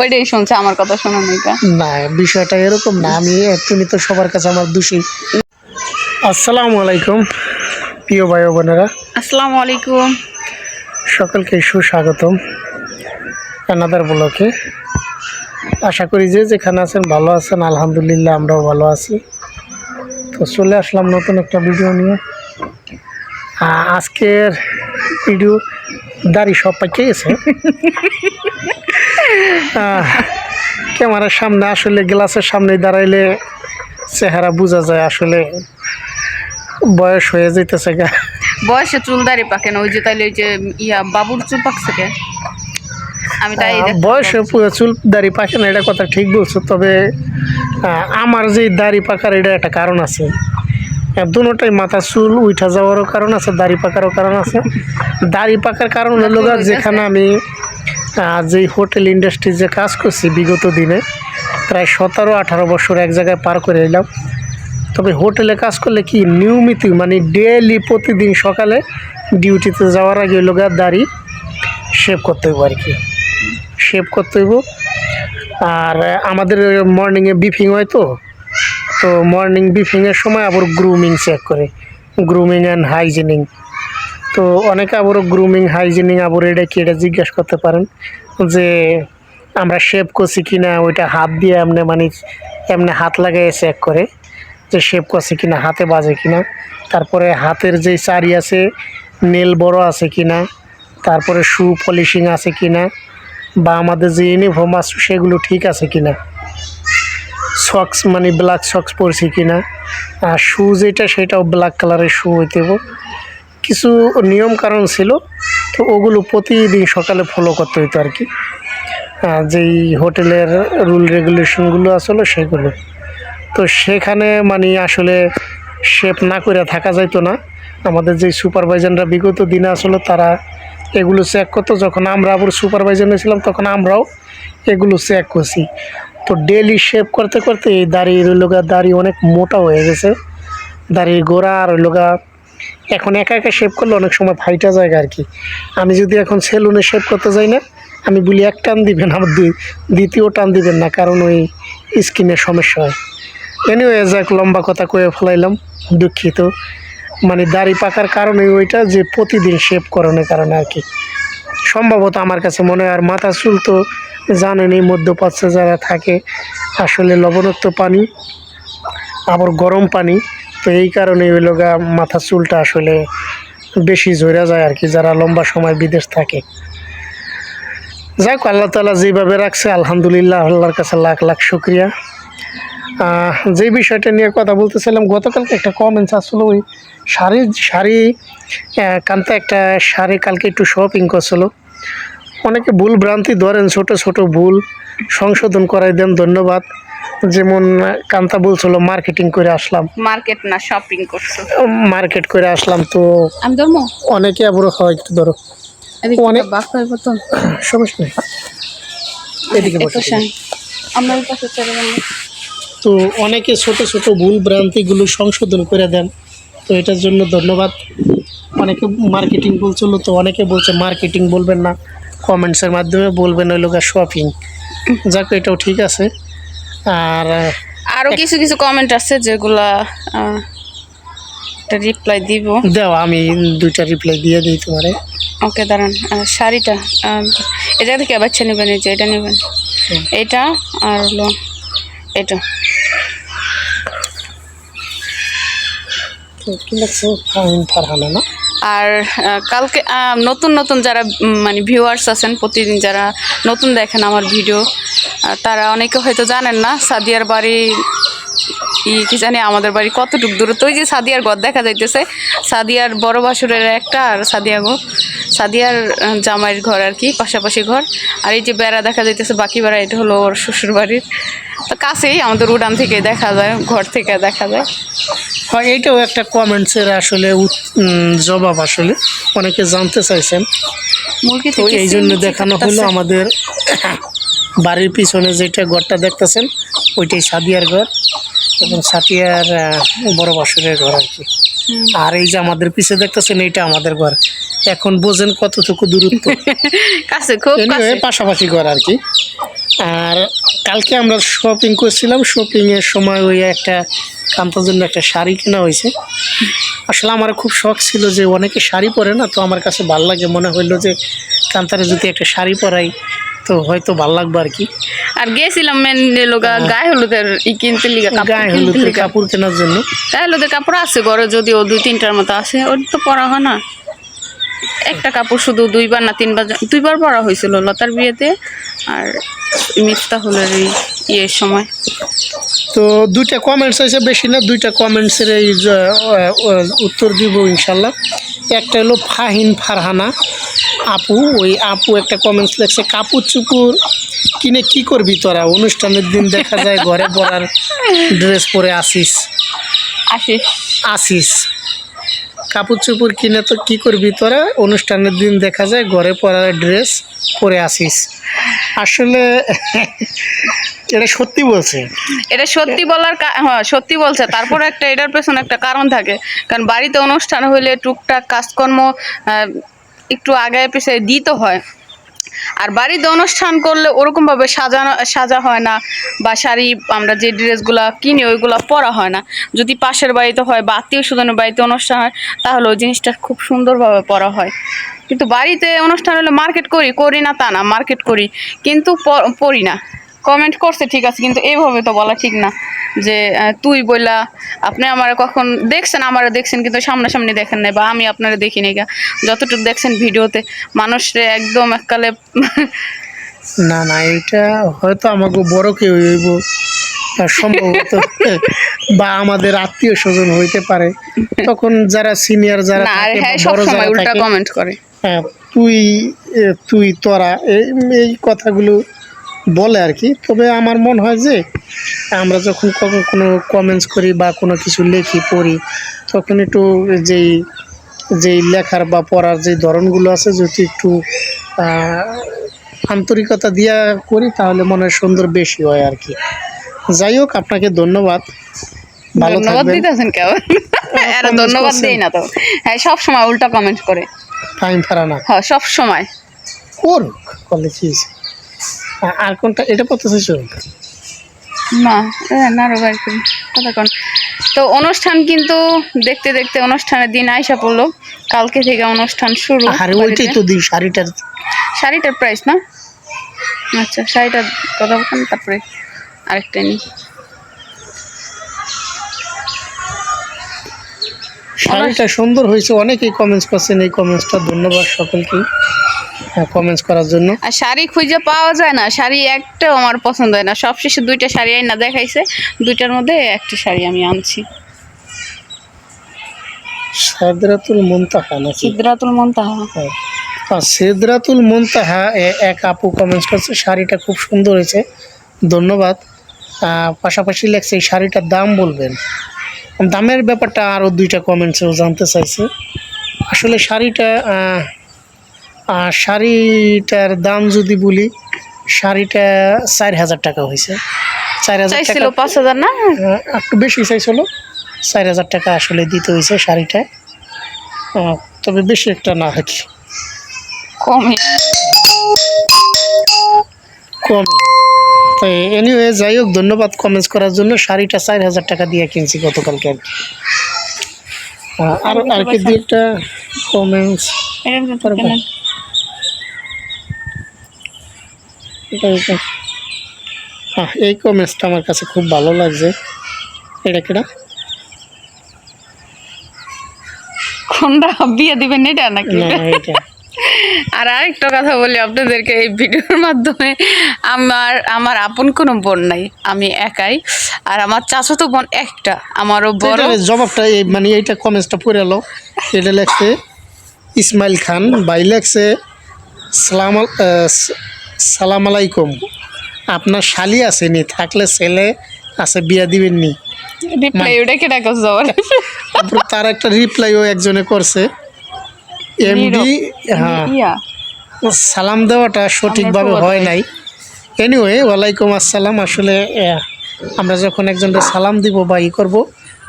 ওইটাই শুনছে আমার কথা শোনা নাইকা না বিষয়টা এরকম না আমি তুমি তো সবার কাছে আমার দোষী। আসসালামু আলাইকুম প্রিয় ভাই ও বোনেরা। আসসালামু আলাইকুম। সকলকে সুস্বাগতম অ্যানাদার ব্লকে। আশা করি যে যেখানে আছেন ভালো আছেন আলহামদুলিল্লাহ আমরাও ভালো আছি। তো চলে আসলাম নতুন একটা ভিডিও নিয়ে। আজকের ভিডিও দাড়ি সব পাইকে গেছে। ক্যামেরার সামনে আসলে গ্লাসের সামনে দাঁড়াইলে চেহারা বোঝা যায় আসলে বয়স হয়ে যেতেছে গা। বয়সে চুল দাড়ি পাকে না ওই যে তাইলে ওই যে ইয়া বাবুর চুল পাকছে কে? আমি তাই বয়সে পুরো চুল দাড়ি পাকে না এটা কথা ঠিক বলছো তবে আমার যে দাড়ি পাকার এটা একটা কারণ আছে। দুটাই মাথা চুল উঠা যাওয়ারও কারণ আছে দাড়ি পাকারও কারণ আছে। দাড়ি পাকার কারণ হলো যেখানে আমি যেই হোটেল ইন্ডাস্ট্রি যে কাজ করছি বিগত দিনে, প্রায় সতেরো, আঠারো বছর এক জায়গায় পার করে এলাম তবে হোটেলে কাজ করলে কি নিয়মিত মানে ডেলি প্রতিদিন সকালে ডিউটিতে যাওয়ার আগে গা দাড়ি শেভ করতে হইব আর কি। শেভ করতে হইব। আর আমাদের মর্নিংয়ে বিফিং হয় তো তো মর্নিং বিফিংয়ের সময় আবার গ্রুমিং চেক করে। গ্রুমিং অ্যান্ড হাইজিনিং তো অনেকে আবার গ্রুমিং হাইজিনিং আবার এটা কি এটা জিজ্ঞেস করতে পারেন যে আমরা শেপ করছি কি না ওইটা হাত দিয়ে এমনি মানে এমনি হাত লাগাই চেক করে যে শেপ করছে কি না হাতে বাজে কি না তারপরে হাতের যে চারি আছে নেল বড় আছে কি না তারপরে শু পলিশিং আছে কি না বা আমাদের যে ইউনিফর্ম আছে, সেগুলো ঠিক আছে কি না সক্স মানে ব্ল্যাক সক্স পরছি কি না আর শু যেটা, সেটাও ব্ল্যাক কালারের শু হইতে। কিছু নিয়ম কারণ ছিল, তো ওগুলো প্রতিদিন সকালে ফলো করতে হইতো আর কি। যেই হোটেলের রুল রেগুলেশনগুলো আসলে সেগুলো। তো সেখানে মানে আসলে শেপ না করে থাকা যাইতো না। আমাদের যে সুপারভাইজাররা বিগত দিনে আসলে তারা এগুলো চেক করতো, যখন আমরা আবার সুপারভাইজার ছিলাম, তখন আমরাও এগুলো চেক করছি। তো ডেলি শেপ করতে করতে এই দাড়ির লোগা, দাড়ি অনেক মোটা হয়ে গেছে। দাড়ির গোড়া আর লোগা এখন একা একা শেপ করলে অনেক সময় ফাইটা যায় আর কি। আমি যদি এখন সেলুনে শেপ করতে যাই না, আমি বলি এক টান দিবেন, আমার দ্বি- দ্বিতীয় টান দিবেন না, কারণ ওই স্কিনের সমস্যা হয়। এনিওয়ে যাক, লম্বা কথা কয়ে ফেলাইলাম, দুঃখিত। মানে দাড়ি পাকার কারণে ওইটা যে প্রতিদিন শেভ করানোর কারণে আর কি। সম্ভবত আমার কাছে মনে হয় আর মাথা চুল তো জানেন মধ্যপ্রাচ্যে যারা থাকে, আসলে লবণাক্ত পানি, আবার গরম পানি তো এই কারণে ওই লগা মাথা চুলটা আসলে বেশি ঝরা যায় আর কি, যারা লম্বা সময় বিদেশ থাকে। যাক আল্লাহ তালা যেভাবে রাখছে, আলহামদুলিল্লাহ, আল্লাহর কাছে লাখ লাখ শুক্রিয়া। যে বিষয়টা নিয়ে কথা বলতেছিলাম, গতকালকে একটা কমেন্টস আসলো ওই শাড়ি শাড়ি কান্তা একটা শাড়ি কালকে একটু শপিং করছিল। অনেকে ভুল ভ্রান্তি ধরেন, ছোট ছোট ভুল সংশোধন করাই দেন, ধন্যবাদ। যেমন কান্তা বলছিল মার্কেটিং করে আসলাম। মার্কেট না শপিং করছ? মার্কেট করে আসলাম তো আমি ধর্ম অনেকে আবার হয় একটু ধরো। অনেক- হয়ে সমস্যা নেই। এদিকে বসে। আমরা পাশে চলে গেলাম তো অনেকে ছোট ছোট ভুল ভ্রান্তিগুলো সংশোধন করে দেন। তো এটার জন্য ধন্যবাদ। অনেকে মার্কেটিং বলছিল তো অনেকে বলছে মার্কেটিং বলবেন না। কমেন্টসের মাধ্যমে বলবেন ওই লোক শপিং যাক এটাও ঠিক আছে। আর আহ, আরও কিছু কিছু কমেন্ট আছে যেগুলা রিপ্লাই দিব। দাও আমি দুইটা রিপ্লাই দিয়ে দিই তোমারে। ওকে দাঁড়ান শাড়িটা জায়গা থেকে বাচ্চা নেবেন এই যে এটা নেবেন। এটা আর হলো এটা। কি লাগছে ফারহানা না? আর কালকে নতুন নতুন যারা মানে ভিউয়ার্স আছেন, প্রতিদিন যারা নতুন দেখেন আমার ভিডিও তারা অনেকে হয়তো জানেন না সাদিয়ার বাড়ি, ই, কি জানি আমাদের বাড়ি কতটুকু দূরত্ব। ওই যে সাদিয়ার ঘর দেখা যাইতেছে। সাদিয়ার বড় বাসুরের একটা আর সাদিয়া গো। সাদিয়ার জামাইয়ের ঘর আর কি, পাশাপাশি ঘর। আর এই যে বেড়া দেখা যাইতেছে বাকি বেড়া এটা হলো ওর শ্বশুর বাড়ির তো কাছেই আমাদের উড়ান থেকে দেখা যায় ঘর থেকে দেখা যায়। হয় এইটাও একটা কমেন্টসের আসলে জবাব আসলে। অনেকে জানতে চাইছেন। মুরগি তো এই জন্য দেখানো হলো আমাদের বাড়ির পিছনে যেটা ঘরটা দেখতেছেন ওইটাই সাদিয়ার ঘর এবং সাতিয়ার বড় বাসুরের ঘর আর কি। আর এই যে আমাদের পিছে দেখতেছেন এইটা আমাদের ঘর। এখন বোঝেন কতটুকু দূরত্ব। কাছে খুব কাছে। পাশাপাশি ঘর আর কি। আর কালকে আমরা শপিং করছিলাম শপিং এর সময় ওই একটা কান্তার জন্য একটা শাড়ি কেনা হয়েছে। আসলে আমার খুব শখ ছিল যে অনেকে শাড়ি পরে না তো আমার কাছে ভালো লাগে। মনে হইল যে কান্তারে যদি একটা শাড়ি পরাই তো হয়তো ভালো লাগবে আর কি। আর গেছিলাম মেন লোকা গায়ে হলুদের ই কিনতে লিগা গায়ে হলুদের কাপড় কেনার জন্য। গায়ে হলুদের কাপড় আছে ঘরে যদিও দুই তিনটার মতো আছে ওর তো পরা হয় না। একটা কাপড় শুধু দুইবার না তিনবার দুইবার পরা হয়েছিল লতার বিয়েতে আর মিফতাহুলের এই ইয়ের সময়। তো দুইটা কমেন্টস আছে বেশি না দুইটা কমেন্টসের এই উত্তর দিব ইনশাল্লাহ। একটা হলো ফাহিন ফারহানা আপু ওই আপু একটা কমেন্টস লেখছে কাপড় চুপুর কিনে কি করবি তোরা? অনুষ্ঠানের দিন দেখা যায় ঘরে পরার ড্রেস পরে আসিস। আসিস। আসিস। কাপড় চুপুর কিনে তো কি করবি তোরা? অনুষ্ঠানের দিন দেখা যায় ঘরে পরার ড্রেস পরে আসিস। আসলে এটা সত্যি বলছে। এটা সত্যি বলার হ্যাঁ সত্যি বলছে। তারপরে একটা, এটার পেছনে একটা কারণ থাকে। কারণ বাড়িতে অনুষ্ঠান হলে টুকটাক কাজকর্ম একটু আগে পিছিয়ে দিতে হয়। আর বাড়িতে অনুষ্ঠান করলে ওরকমভাবে সাজানো, সাজা হয় না বা শাড়ি, আমরা যে ড্রেসগুলো কিনি ওইগুলো পরা হয় না। যদি পাশের বাড়িতে হয় বা আত্মীয় স্বজনের বাড়িতে অনুষ্ঠান হয়, তাহলে ওই জিনিসটা খুব সুন্দরভাবে পরা হয়। কিন্তু বাড়িতে অনুষ্ঠান হলে মার্কেট করি করি না তা না, মার্কেট করি। কিন্তু পরি না। কমেন্ট করছে ঠিক আছে কিন্তু এইভাবে তো বলা ঠিক না। যে তুই বললা আপনি আমার কখন দেখছেন আমারও দেখছেন কিন্তু সামনাসামনি দেখেন নাই বা আমি আপনারা দেখি নাই গা। যতটুকু দেখছেন ভিডিওতে মানুষরে একদম এককালে না না এটা হয়তো আমাকে বড় কেউ হইব সম্ভবত বা আমাদের আত্মীয় স্বজন হইতে পারে। তখন যারা সিনিয়র যারা বা হ্যাঁ বড় যারা উল্টা কমেন্ট করে। হ্যাঁ, তুই তুই তোরা এই এই কথাগুলো বলে আর কি। তবে আমার মনে হয় যে আমরা যখন কোনো কমেন্টস করি বা কোনো কিছু লেখি পড়ি তখন একটু যেই যেই লেখার বা পড়ার যে ধরনগুলো আছে যদি একটু আন্তরিকতা দিয়া করি তাহলে মনে হয় সুন্দর বেশি হয় আর কি। যাই হোক আপনাকে ধন্যবাদ। ধন্যবাদ দিতেছেন কেমন আরে ধন্যবাদ। দেই না তো। হ্যাঁ সব সময় উল্টা কমেন্ট করে। ফারানা হ্যাঁ সব সময়। করুক করলে কি হয়েছে? আ- আর কোনটা এটা পড়তে চাইছো না কথা কন। তো অনুষ্ঠান কিন্তু দেখতে দেখতে অনুষ্ঠানের দিন আইসা পড়ল। কালকে থেকে অনুষ্ঠান শুরু আরে ওইটাই তো দিই শাড়িটার। শাড়িটার প্রাইস না? আচ্ছা শাড়িটার কথা বলুন তারপরে আরেকটা নিই। শাড়িটা সুন্দর হয়েছে অনেকেই কমেন্টস করছেন এই কমেন্টসটা ধন্যবাদ সকলকেই। কমেন্টস করার জন্য। আর শাড়ি খুঁজে পাওয়া যায় না শাড়ি একটাও আমার পছন্দ হয় না। সবশেষে দুইটা শাড়ি আইনা দেখাইছে দুইটার মধ্যে একটা শাড়ি আমি আনছি। সাদরাতুল মুনতাহা নাকি? সিদ্ধাতুল মন্তাহা। হ্যাঁ। সিদরাতুল মুনতাহা এ- এক আপু কমেন্টস করছে শাড়িটা খুব সুন্দর হয়েছে ধন্যবাদ। পাশাপাশি লেখছে এই শাড়িটার দাম বলবেন? দামের ব্যাপারটা আরও দুইটা কমেন্টসেও জানতে চাইছে। আসলে শাড়িটা আহ, শাড়িটার দাম যদি বলি শাড়িটা চার হাজার টাকা হয়েছে। চার হাজার টাকা পাঁচ হাজার না? একটু বেশি চাইছিল। চার হাজার টাকা আসলে দিতে হয়েছে শাড়িটা। তবে বেশি একটা না আর কি। কমই। কম। তো এনিওয়ে যাই হোক ধন্যবাদ কমেন্টস করার জন্য। শাড়িটা চার হাজার টাকা দিয়ে কিনছি গতকালকে আর কি। আর আর কি দু একটা কমেন্টস এটা কিন্তু পারব। কেন? হ্যাঁ এই কমেন্টসটা আমার কাছে খুব ভালো লাগছে। এটা কেটা কোনটা? বিয়ে দিবেন এটা নাকি? না আর আরেকটা কথা বলি আপনাদেরকে এই ভিডিওর মাধ্যমে আমার আমার আপন কোনো বোন নাই আমি একাই। আর আমার চাচাতো বোন একটা আমারও বড়। জবাবটা এই মানে এইটা কমেন্টসটা পড়ে এলো। এটা লেখছে ইসমাইল খান ভাই লেখছে সালাম সালাম আলাইকুম। আপনার শালি আসেনি থাকলে ছেলে আছে বিয়া দিবেন নি? রিপ্লাই ওটা কেটা করছে তারপর তার একটা রিপ্লাইও একজনে করছে। এমডি হ্যাঁ। সালাম দেওয়াটা সঠিকভাবে হয় নাই। এনিওয়ে ওয়ালাইকুম আসসালাম। আসলে আমরা যখন একজনকে সালাম দিব বা ই করব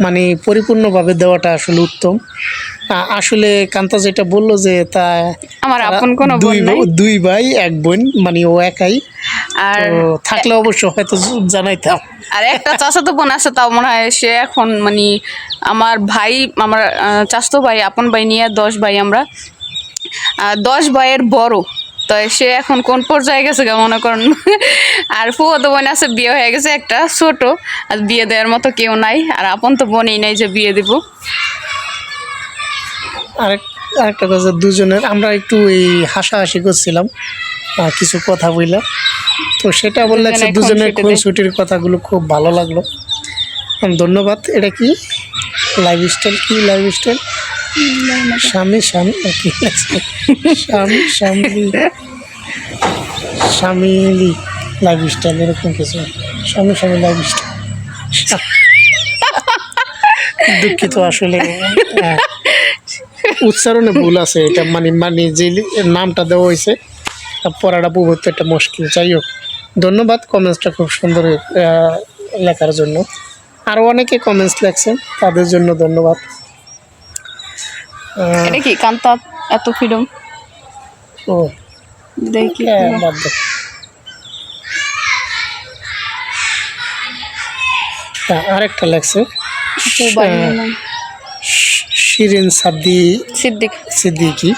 মানে পরিপূর্ণভাবে দেওয়াটা আসলে উত্তম। আসলে কান্তা যেটা বলল যে তা আমার আপন কোনো দুই দুই ভাই এক বোন মানে ও একাই। আর থাকলে অবশ্য হয়তো জানাইতাম। আর একটা চাচাতো বোন আছে তাও মনে হয় সে এখন মানে আমার ভাই আমার চাচাতো ভাই আপন ভাই নিয়ে দশ ভাই আমরা। দশ ভাইয়ের বড়। তো সে এখন কোন পর্যায়ে গেছে গা মনে করেন? আর ফুয়াতো বোন আছে বিয়ে হয়ে গেছে একটা ছোট। আর বিয়ে দেওয়ার মতো কেউ নাই আর আপন তো বোনই নাই যে বিয়ে দিব। আরেক আরেকটা কথা দুজনের আমরা একটু এই হাসাহাসি করছিলাম কিছু কথা বললাম তো সেটা বললে দুজনের। খুনসুটির কথাগুলো খুব ভালো লাগল। ধন্যবাদ এটা কি? লাইফ স্টাইল কি লাইফ স্টাইল স্বামী স্বামী লাগছে? স্বামী স্বামী লাইফ স্টাইল এরকম কিছু। স্বামী স্বামী লাইফ স্টাইল দুঃখিত আসলে। উচ্চারণে ভুল আছে এটা মানে মানে যে নামটা দেওয়া হয়েছে পড়াটা বহুত একটা মুশকিল। যাই হোক, ধন্যবাদ কমেন্টসটা খুব সুন্দর লেখার জন্য। আরও অনেকে কমেন্টস লেখছেন, তাদের জন্য ধন্যবাদ। এটা কি কান্তা এত ফ্রিডম ও দেখি আরেকটা লাগছে। শিরিন সাদ্দি সিদ্দিক। সিদ্দিকি।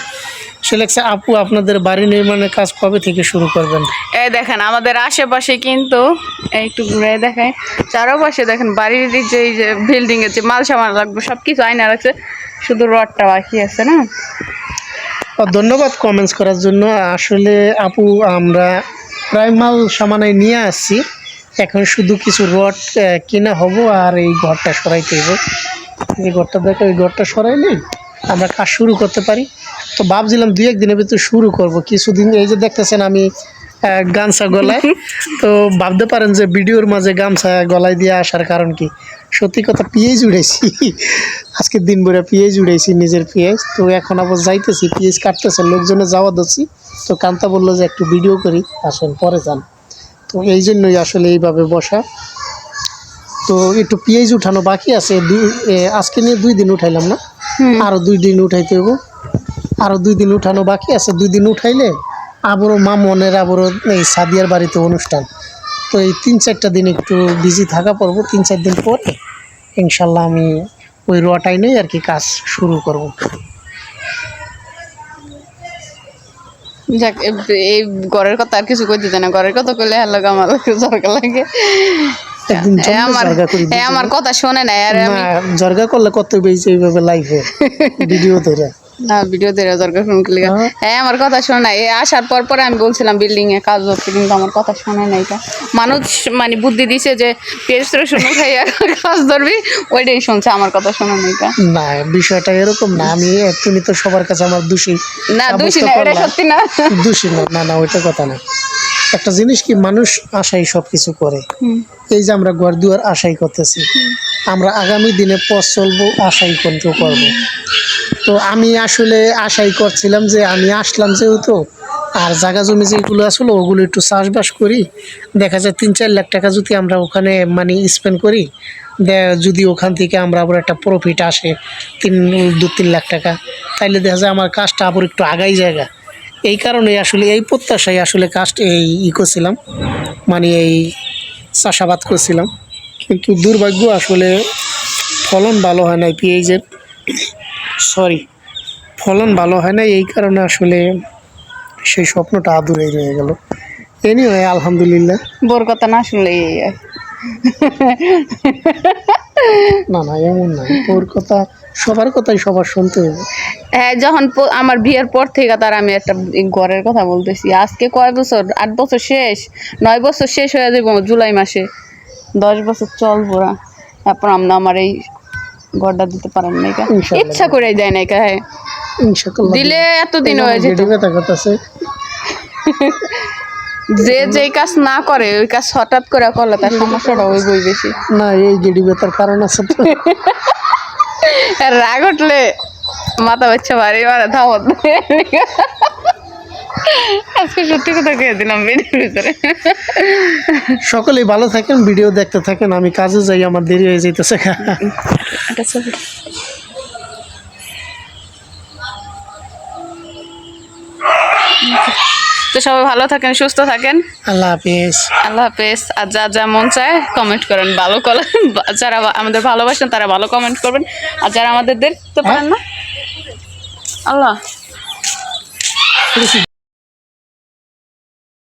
সে লেখছে আপু আপনাদের বাড়ি নির্মাণের কাজ কবে থেকে শুরু করবেন? এই দেখেন আমাদের আশেপাশে কিন্তু এই একটু ঘুরে দেখায় চারপাশে দেখেন বাড়ির যে যে বিল্ডিং এর যে মাল সামান লাগবে সব কিছু আয়না রাখছে শুধু রডটা বাকি আছে না? ধন্যবাদ কমেন্টস করার জন্য। আসলে আপু আমরা প্রায় মাল সামানায় নিয়ে আসছি। এখন শুধু কিছু রড কিনা হব আর এই ঘরটা সরাইতে হব। যে ঘরটা দেখো এই ঘরটা সরাইলে আমরা কাজ শুরু করতে পারি। তো ভাবছিলাম দুই একদিনের ভিতরে শুরু করব। কিছুদিন এই যে দেখতেছেন আমি গামছা গলায়। তো ভাবতে পারেন যে ভিডিওর মাঝে গামছা গলায় দিয়ে আসার কারণ কি? সত্যি কথা পিএইচ উড়াইছি। আজকের দিন ভরে পিএইচ উড়াইছি নিজের পিএইচ। তো এখন আবার যাইতেছি পিএইচ কাটতেছে লোকজনে যাওয়া দিচ্ছি তো কান্তা বলল যে একটু ভিডিও করি আসেন পরে যান। তো এই জন্যই আসলে এইভাবে বসা। তো একটু পিএইচ উঠানো বাকি আছে। দুই আজকে নিয়ে দুই দিন উঠাইলাম না। আরও দুই দিন উঠাইতে হইব। আরও দুই দিন উঠানো বাকি আছে। দুই দিন উঠাইলে আবারও মামনের আবারও এই সাদিয়ার বাড়িতে অনুষ্ঠান। তো এই তিন চারটা দিন একটু বিজি থাকা পড়ব। তিন চার দিন পরে ইনশাল্লাহ আমি ওই রোয়াটাই নেই আর কি কাজ শুরু করব। যাক এই ঘরের কথা আর কিছু কই দিতে না। ঘরের কথা কইলে হ্যালো আমার দরকার লাগে। এ আমার। আমার কথা শোনে না আর আমি জর্গা করলে কত বেশি এইভাবে লাইফে ভিডিও ধরে। না ভিডিও দেওয়া দরকার ফোন হ্যাঁ। হ্যাঁ আমার কথা শোনে এ আসার পর পরে আমি বলছিলাম বিল্ডিং এ কাজ হচ্ছে কিন্তু আমার কথা শোনে না এটা। মানুষ মানে বুদ্ধি দিছে যে পেস্ট শুনে খাইয়া কাজ ধরবি ওইটাই শুনছে আমার কথা শোনে না এটা। না বিষয়টা এরকম না আমি তুমি তো সবার কাছে আমার দোষী। না দোষী না এটা সত্যি না। দোষী না না না ওইটা কথা না। একটা জিনিস কি মানুষ আশাই সবকিছু করে। এই যে আমরা ঘর দুয়ার আশাই করতেছি আমরা আগামী দিনে পথ চলবো আশাই কন্ট্রোল করব। তো আমি আসলে আশাই করছিলাম যে আমি আসলাম যেহেতু, আর জায়গা জমি যেগুলো আসলে, ওগুলো একটু চাষবাস করি। দেখা যায় তিন চার লাখ টাকা যদি আমরা ওখানে মানে স্পেন্ড করি যদি ওখান থেকে আমরা আবার একটা প্রফিট আসে তিন, দু, তিন লাখ টাকা, তাইলে দেখা যায় আমার কাজটা আবার একটু আগাই জায়গা। এই কারণে আসলে এই প্রত্যাশায় আসলে কাজটা এই ই করছিলাম মানে এই চাষাবাদ করছিলাম। কিন্তু দুর্ভাগ্য আসলে ফলন ভালো হয় নাই পেঁয়াজের। সরি ফলন ভালো হয় না এই কারণে আসলে সেই স্বপ্নটা আদুরেই রয়ে গেল। এনিওয়ে আলহামদুলিল্লাহ। বোর কথা না শুনলে না না এমন না ওর কথা সবার কথাই সবার শুনতে হবে। হ্যাঁ যখন আমার বিয়ের পর থেকে তার আমি একটা ঘরের কথা বলতেছি। আজকে কয় বছর? আট বছর শেষ। নয় বছর শেষ হয়ে যাব জুলাই মাসে। দশ বছর চল বোরা তারপর আমরা আমার এই ঘরটা দিতে পারেন না এটা ইচ্ছা করে দেয় না এটা হ্যাঁ। ইনশাআল্লাহ দিলে এতদিন হয়ে যেত ব্যথা করতেছে যে যেই কাজ না করে ওই কাজ হঠাৎ করে করলে তার সমস্যাটা ওই বই বেশি। না এই গেড়ি ব্যথার কারণ আছে তো। আর রাগ উঠলে মাথা বাচ্চা বাড়ি মারা দেয়। আজকে সত্যি কথা কয়ে দিলাম ভিডিওর ভিতরে। সকলেই ভালো থাকেন ভিডিও দেখতে থাকেন আমি কাজে যাই আমার দেরি হয়ে যেতেছে সবাই ভালো থাকেন সুস্থ থাকেন। আল্লাহ হাফেজ। আল্লাহ হাফেজ। আর যা যা মন চায় কমেন্ট করেন ভালো যারা আমাদের ভালোবাসেন তারা ভালো কমেন্ট করবেন। আর যারা আমাদের দেখতে পারেন না আল্লাহ।